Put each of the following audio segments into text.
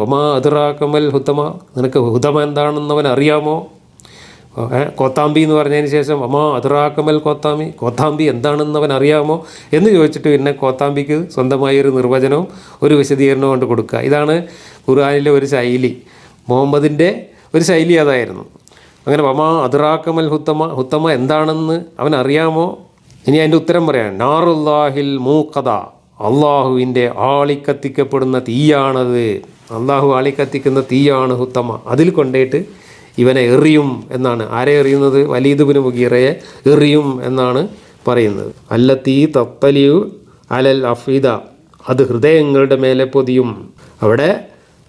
ഒമാ അതിറാക്കമൽ ഹുദമ നിനക്ക് ഹുതമ എന്താണെന്ന് അവൻ അറിയാമോ കോത്താമ്പി എന്ന് പറഞ്ഞതിന് ശേഷം അമ്മാ അതിറാക്കമൽ കോത്താമ്പി? കോത്താമ്പി എന്താണെന്ന് അവൻ അറിയാമോ? എന്ന് ചോദിച്ചിട്ട് പിന്നെ കോത്താമ്പിക്ക് സ്വന്തമായ ഒരു നിർവചനവും ഒരു വിശദീകരണവും കൊണ്ട് കൊടുക്കുക. ഇതാണ് ഖുർആാനിലെ ഒരു ശൈലി. മുഹമ്മദിന്റെ ഒരു ശൈലി അതായിരുന്നു. അങ്ങനെ വമാ അതിറാക്കമൽ ഹുത്തമ ഹുത്തമ എന്താണെന്ന് അവൻ അറിയാമോ? ഇനി അതിന്റെ ഉത്തരം പറയാം. നാറുല്ലാഹിൽ മൂക്കഥ അള്ളാഹുവിന്റെ ആളിക്കത്തിക്കപ്പെടുന്ന തീയാണത്. അള്ളാഹു ആളിക്കത്തിക്കുന്ന തീയാണ് ഹുത്തമ അതിൽ കൊണ്ടേട്ട് ഇവനെ എറിയും എന്നാണ്. ആരെ എറിയുന്നത്? വലീദ് വലീദുബിന് മുഗീറയെ എറിയും എന്നാണ് പറയുന്നത്. അല്ല തീ തത്തലിയു അലൽ അഫീദ അത് ഹൃദയങ്ങളുടെ മേലെ പൊതിയും. അവിടെ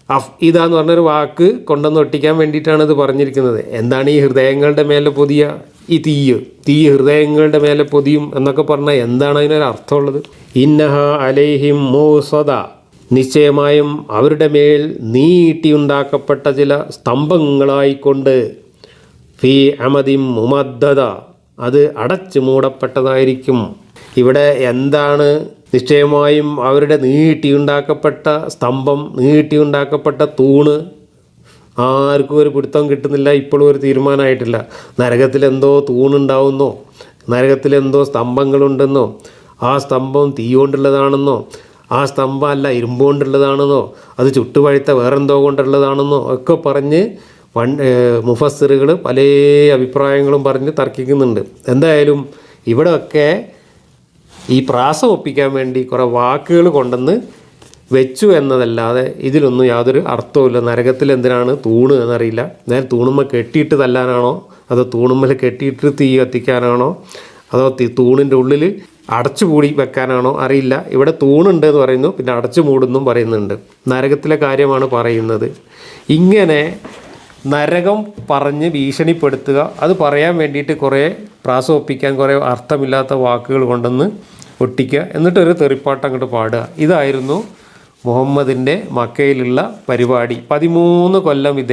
അഫ് ഇത എന്ന് പറഞ്ഞൊരു വാക്ക് കൊണ്ടുവന്ന് ഒട്ടിക്കാൻ വേണ്ടിയിട്ടാണ് ഇത് പറഞ്ഞിരിക്കുന്നത്. എന്താണ് ഈ ഹൃദയങ്ങളുടെ മേലെ പൊതിയ? ഈ തീയ്. തീ ഹൃദയങ്ങളുടെ മേലെ പൊതിയും എന്നൊക്കെ പറഞ്ഞാൽ എന്താണ് അതിനൊരു അർത്ഥമുള്ളത് ഇന്നഹ അലൈഹിം മൂസദ. നിശ്ചയമായും അവരുടെ മേൽ നീട്ടിയുണ്ടാക്കപ്പെട്ട ചില സ്തംഭങ്ങളായിക്കൊണ്ട് ഫി അമദിം മുമദ്ദത അത് അടച്ചു മൂടപ്പെട്ടതായിരിക്കും. ഇവിടെ എന്താണ്? നിശ്ചയമായും അവരുടെ നീട്ടിയുണ്ടാക്കപ്പെട്ട സ്തംഭം നീട്ടിയുണ്ടാക്കപ്പെട്ട തൂണ്. ആർക്കും ഒരു പിടുത്തം കിട്ടുന്നില്ല. ഇപ്പോഴും ഒരു തീരുമാനമായിട്ടില്ല. നരകത്തിലെന്തോ തൂണുണ്ടാവുന്നോ? നരകത്തിലെന്തോ സ്തംഭങ്ങളുണ്ടെന്നോ? ആ സ്തംഭം തീ കൊണ്ടുള്ളതാണെന്നോ ആ സ്തംഭം അല്ല ഇരുമ്പ് കൊണ്ടുള്ളതാണെന്നോ അത് ചുട്ടുപഴുത്ത വേറെന്തോ കൊണ്ടുള്ളതാണെന്നോ ഒക്കെ പറഞ്ഞ് വൺ മുഫസ്സിറുകൾ പല അഭിപ്രായങ്ങളും പറഞ്ഞ് തർക്കിക്കുന്നുണ്ട്. എന്തായാലും ഇവിടെയൊക്കെ ഈ പ്രാസം ഒപ്പിക്കാൻ വേണ്ടി കുറേ വാക്കുകൾ കൊണ്ടുവന്ന് വെച്ചു എന്നതല്ലാതെ ഇതിലൊന്നും യാതൊരു അർത്ഥവുമില്ല. നരകത്തിൽ എന്തിനാണ് തൂണ് എന്നറിയില്ല. നേരെ തൂണുമ്മ കെട്ടിയിട്ട് തല്ലാനാണോ? അതോ തൂണുമ്മൽ കെട്ടിയിട്ട് തീ കത്തിക്കാനാണോ? അതോ തീ തൂണിന്റെ ഉള്ളിൽ അടച്ചു മൂടി വെക്കാനാണോ അറിയില്ല. ഇവിടെ തൂണുണ്ട് എന്ന് പറയുന്നു പിന്നെ അടച്ചു മൂടുന്നും പറയുന്നുണ്ട്. നരകത്തിലെ കാര്യമാണ് പറയുന്നത്. ഇങ്ങനെ നരകം പറഞ്ഞ് ഭീഷണിപ്പെടുത്തുക അത് പറയാൻ വേണ്ടിയിട്ട് കുറേ പ്രാസോപ്പിക്കാൻ കുറേ അർത്ഥമില്ലാത്ത വാക്കുകൾ കൊണ്ടുവന്ന് ഒട്ടിക്കുക എന്നിട്ടൊരു തെറിപ്പാട്ട് അങ്ങോട്ട് പാടുക. ഇതായിരുന്നു മുഹമ്മദിന്റെ മക്കയിലുള്ള പരിപാടി. പതിമൂന്ന് കൊല്ലം ഇദ്ദേഹം